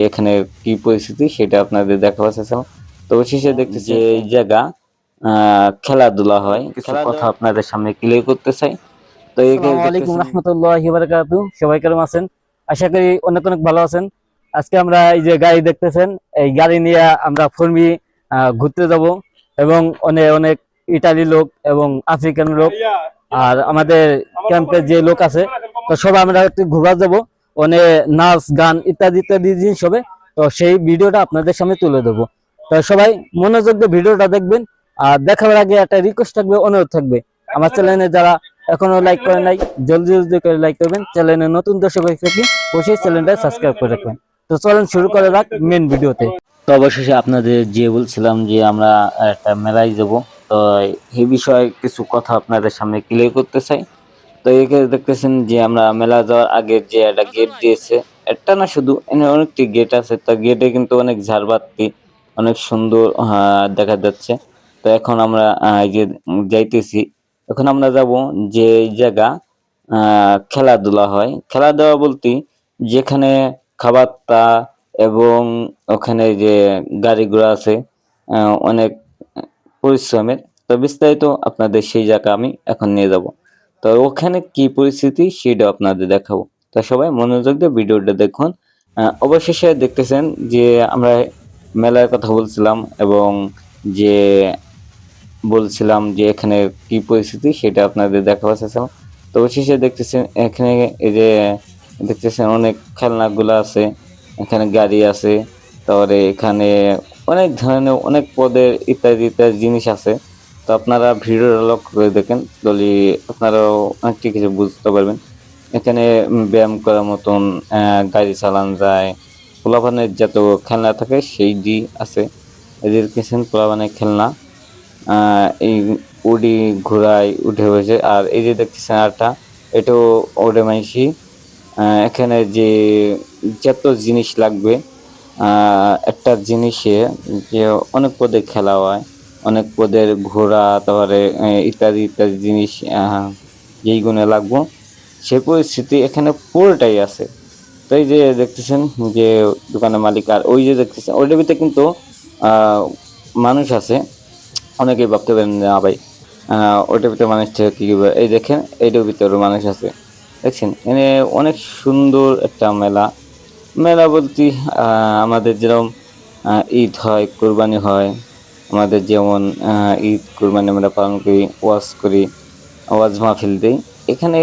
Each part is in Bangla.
এখানে কি পরিস্থিতি সেটা আপনাদের দেখাবার চেষ্টা। তো শেষে দেখতেছি যে এই জায়গা খেলাধুলা হয়। কিছু কথা আপনাদের সামনে ক্লিয়ার করতে চাই। তো এই যে আসসালামু আলাইকুম দেখতেছেন- রহমতুল্লাহি বারাকাতু। সবাই কেমন আছেন? আশা করি অনেক অনেক ভালো আছেন। আজকে আমরা এই যে গাড়ি দেখতেছেন এই গাড়ি নিয়ে আমরা ফর্মি ঘুরতে যাব এবং অনেক অনেক ইটালি লোক এবং আফ্রিকান লোক আর আমাদের ক্যাম্পের যে লোক আছে তো সবাই আমরা একটু ঘুরা যাব। অনেক নাচ, গান ইত্যাদি ইত্যাদি জিনিস হবে। তো সেই ভিডিওটা আপনাদের সামনে তুলে দেবো তো সবাই মনোযোগ দিয়ে ভিডিওটা দেখবেন। আর দেখার আগে একটা রিকোয়েস্ট থাকবে, অনুরোধ থাকবে। আমার চ্যানেলে যারা এখনও লাইক করেন নাই, জলদি জলদি করে লাইক করবেন। চ্যানেলে নতুন দর্শক হয়ে থাকলে অবশ্যই চ্যানেলটা সাবস্ক্রাইব করে রাখবেন। তো চলেন শুরু করে রাখ মেন ভিডিওতে তো অবশেষে আপনাদের যে বলছিলাম যে আমরা একটা মেলায় যাব, তো এই বিষয়ে কিছু কথা আপনাদের সামনে ক্লিয়ার করতে চাই। তো এখানে দেখতেছেন যে আমরা মেলা যাওয়ার আগে যে একটা গেট দিয়েছে, একটা না শুধু অনেকটি গেট আছে, তো গেটে কিন্তু অনেক ঝাড়বাতি, অনেক সুন্দর দেখা যাচ্ছে। তো এখন আমরা যে যাইতেছি, এখন আমরা যাব যে জায়গা খেলাধুলা হয়। খেলাধুলা বলতে যেখানে খাবারটা এবং ওখানে যে গাড়ি ঘোড়া আছে অনেক পরিশ্রমের। তো বিস্তারিত আপনাদের সেই জায়গা আমি এখন নিয়ে যাব। তো ওখানে কি পরিস্থিতি সেটা আপনাদের দেখাবো। তো সবাই মনোযোগ দিয়ে ভিডিওটা দেখুন। অবশেষে দেখতেছেন যে আমরা মেলার কথা বলছিলাম এবং যে বলছিলাম যে এখানে কি পরিস্থিতি সেটা আপনাদের দেখাবার চেষ্টা। তো অবশেষে দেখতেছেন এখানে এই যে দেখতেছেন অনেক খেলনাগুলো আছে, এখানে গাড়ি আছে, তারপরে এখানে অনেক ধরনের অনেক পদের ইত্যাদি ইত্যাদি জিনিস আছে। তো আপনারা ভিডিওটা লক্ষ্য করে দেখেন তাহলে আপনারাও অনেকটি কিছু বুঝতে পারবেন। এখানে ব্যায়াম করার মতন গাড়ি চালান যায়, পোলাপানের যত খেলনা থাকে সেই ডি আছে। এদের কিছু পোলাপানের খেলনা এই উডি ঘোড়ায় উঠে বসে। আর এই যে দেখতেছেন আরটা, এটাও ওডে মাইসি এখানে যে যত জিনিস লাগবে একটা জিনিসে যে অনেক পদে খেলা হয়। অনেক পদের ঘোড়া, তারপরে ইত্যাদি ইত্যাদি জিনিস যেই গুণে লাগবো, সে পরিস্থিতি এখানে পুরোটাই আছে। তো এই যে দেখতেছেন যে দোকানের মালিক, আর ওই যে দেখতেছেন ওইটার ভিতরে কিন্তু মানুষ আছে। অনেকেই ভাবতে পারেন না ভাই ওইটার ভিতরে মানুষটা কি? এই দেখেন এইটার ভিতরে মানুষ আছে। দেখছেন? এনে অনেক সুন্দর একটা মেলা। মেলা বলতে আমাদের যেরকম ঈদ হয়, কোরবানি হয় আমাদের যেমন ঈদ কুরবানি আমরা পালন করি, ওয়াজ করি, ওয়াজ মাহফিল দিই। এখানে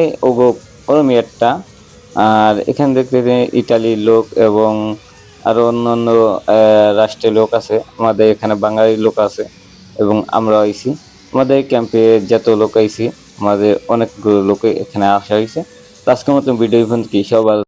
ওরমই একটা আর এখানে দেখতে ইটালির লোক এবং আরও অন্য অন্য রাষ্ট্রের লোক আছে। আমাদের এখানে বাঙালি লোক আছে এবং আমরা আইছি। আমাদের ক্যাম্পে যত লোক আইছি, আমাদের অনেকগুলো লোক এখানে আসা হয়েছে আজকের মতন ভিডিও কি সবার